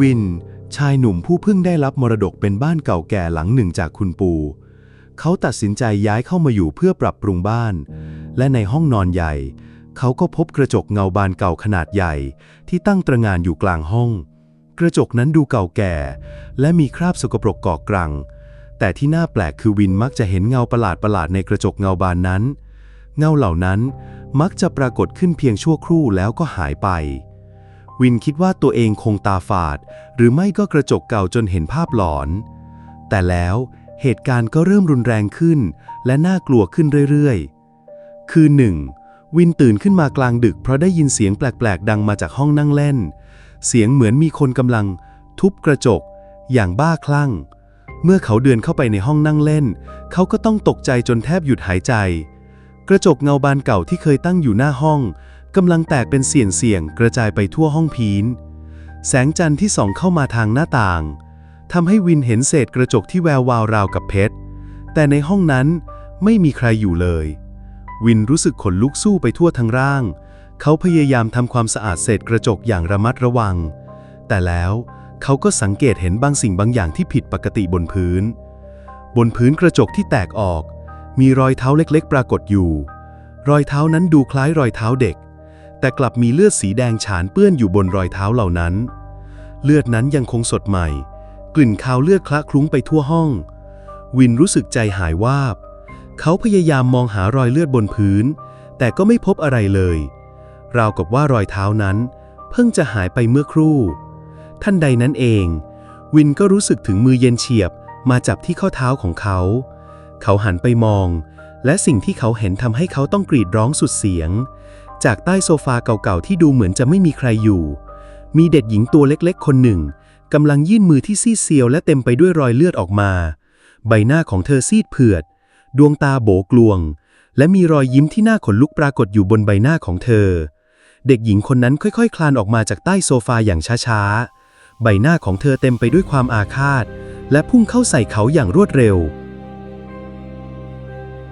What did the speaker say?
วิน ชายหนุ่มผู้เพิ่งได้รับมรดกเป็นบ้านเก่าแก่หลังหนึ่งจากคุณปู่เขาตัดสินใจย้ายเข้ามาอยู่เพื่อปรับปรุงบ้าน และในห้องนอนใหญ่ เขาก็พบกระจกเงาบานเก่าขนาดใหญ่ ที่ตั้งตระหงานอยู่กลางห้อง กระจกนั้นดูเก่าแก่ และมีคราบสกปรกเกาะกรัง แต่ที่น่าแปลกคือวินมักจะเห็นเงาประหลาดประหลาดๆในกระจกเงาบานนั้น เงาเหล่านั้นมักจะปรากฏขึ้นเพียงชั่วครู่แล้วก็หายไป วินคิดว่าตัวเองคงตาฝาด หรือไม่ก็กระจกเก่าจนเห็นภาพหลอน แต่แล้วเหตุการณ์ก็เริ่มรุนแรงขึ้น และน่ากลัวขึ้นเรื่อยๆ คือหนึ่งวินตื่นขึ้นมากลางดึกเพราะได้ยินเสียงแปลกๆ ดังมาจากห้องนั่งเล่น เสียงเหมือนมีคนกำลัง ทุบกระจก อย่างบ้าคลั่ง เมื่อเขาเดินเข้าไปในห้องนั่งเล่น เขาก็ต้องตกใจจนแทบหยุดหายใจ กระจกเงาบานเก่าที่เคยตั้งอยู่หน้าห้อง กำลังแตกเป็นเสี่ยงๆกระจายไปทั่วห้องพีน แสงจันทร์ที่ส่องเข้ามาทางหน้าต่างทำให้วินเห็นเศษกระจกที่แวววาวราวกับเพชร แต่ในห้องนั้นไม่มีใครอยู่เลย วินรู้สึกขนลุกสู้ไปทั่วทั้งร่าง เขาพยายามทำความสะอาดเศษกระจกอย่างระมัดระวัง แต่แล้วเขาก็สังเกตเห็นบางสิ่งบางอย่างที่ผิดปกติบนพื้น บนพื้นกระจกที่แตกออก มีรอยเท้าเล็กๆ ปรากฏอยู่ รอยเท้านั้นดูคล้ายรอยเท้าเด็ก แต่กลับมีเลือดสีแดงฉานเปื้อนอยู่บนรอยเท้าเหล่านั้น เลือดนั้นยังคงสดใหม่ กลิ่นคาวเลือดคละคลุ้งไปทั่วห้อง วินรู้สึกใจหายวาบ เขาพยายามมองหารอยเลือดบนพื้น แต่ก็ไม่พบอะไรเลย ราวกับว่ารอยเท้านั้น เพิ่งจะหายไปเมื่อครู่ ท่านใดนั้นเอง วินก็รู้สึกถึงมือเย็นเฉียบมาจับที่ข้อเท้าของเขา เขาหันไปมอง และสิ่งที่เขาเห็นทำให้เขาต้องกรีดร้องสุดเสียง จากใต้โซฟาเก่าๆที่ดูเหมือนจะไม่มีใครอยู่ มีเด็กหญิงตัวเล็กๆ คนหนึ่งกำลังยื่นมือที่ซีดเซียวและเต็มไปด้วยรอยเลือดออกมา ใบหน้าของเธอซีดเผือด ดวงตาโบกลวง และมีรอยยิ้มที่หน่าขนลุกปรากฏอยู่บนใบหน้าของเธอ เด็กหญิงคนนั้นค่อย ๆ คลานออกมาจากใต้โซฟาอย่างช้าๆ ใบหน้าของเธอเต็มไปด้วยความอาฆาต และพุ่งเข้าใส่เขาอย่างรวดเร็ว